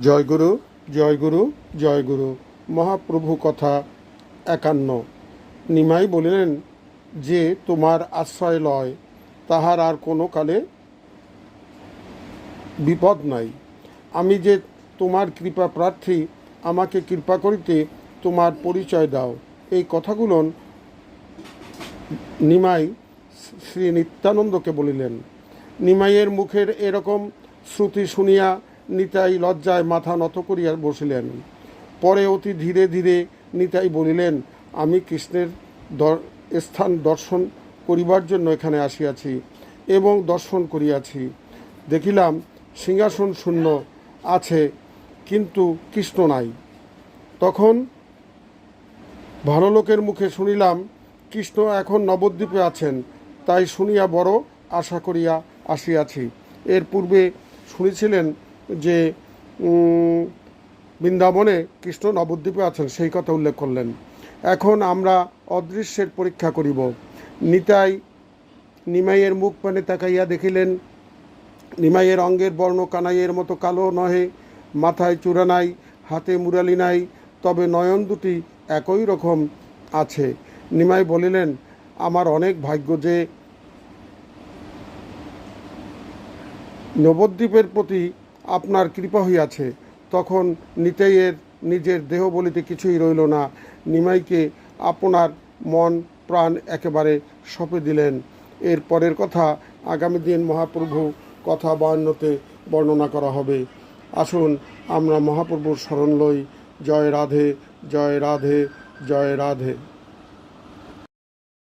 জয়গুরু জয়গুরু জয়গুরু মহাপ্রভু কথা একান্ন। নিমাই বলিলেন, যে তোমার আশ্রয় লয়, তাহার আর কোনো কালে বিপদ নাই। আমি যে তোমার কৃপা প্রার্থী, আমাকে কৃপা করিতে তোমার পরিচয় দাও। এই কথাগুলো নিমাই শ্রী নিত্যানন্দকে বলিলেন। নিমাইয়ের মুখের এরকম শ্রুতি শুনিয়া নিতাই লজ্জায় মাথা নত করিয়া বসিলেন। পরে অতি ধীরে ধীরে নিতাই বলিলেন, আমি কৃষ্ণের স্থান দর্শন করিবার জন্য এখানে আসিয়াছি এবং দর্শন করিয়াছি। দেখিলাম সিংহাসন শূন্য আছে, কিন্তু কৃষ্ণ নাই। তখন ভালো লোকের মুখে শুনিলাম, কৃষ্ণ এখন নবদ্বীপে আছেন, তাই শুনিয়া বড় আশা করিয়া আসিয়াছি। এর পূর্বে শুনেছিলেন যে বৃন্দাবনে কৃষ্ণ নবদ্বীপে আছেন, সেই কথা উল্লেখ করলেন। এখন আমরা অদৃশ্যের পরীক্ষা করিব। নিতাই নিমাইয়ের মুখ পানে তাকাইয়া দেখিলেন, নিমাইয়ের অঙ্গের বর্ণ কানাইয়ের মতো কালো নহে, মাথায় চূড়া নাই, হাতে মুরালি নাই, তবে নয়ন দুটি একই রকম আছে। নিমাই বলিলেন, আমার অনেক ভাগ্য যে নবদ্বীপের প্রতি আপনার কৃপা হইয়াছে, তখন নিতাইয়ের নিজের দেহ বলিতে কিছুই রইল না। নিমাইকে আপনার মন, প্রাণ একেবারে সঁপে দিলেন। এর পরের কথা আগামী দিন মহাপ্রভু কথা বায়ান্নতে বর্ণনা করা হবে। আসুন আমরা মহাপ্রভুর স্মরণ লই। জয় রাধে জয় রাধে জয় রাধে।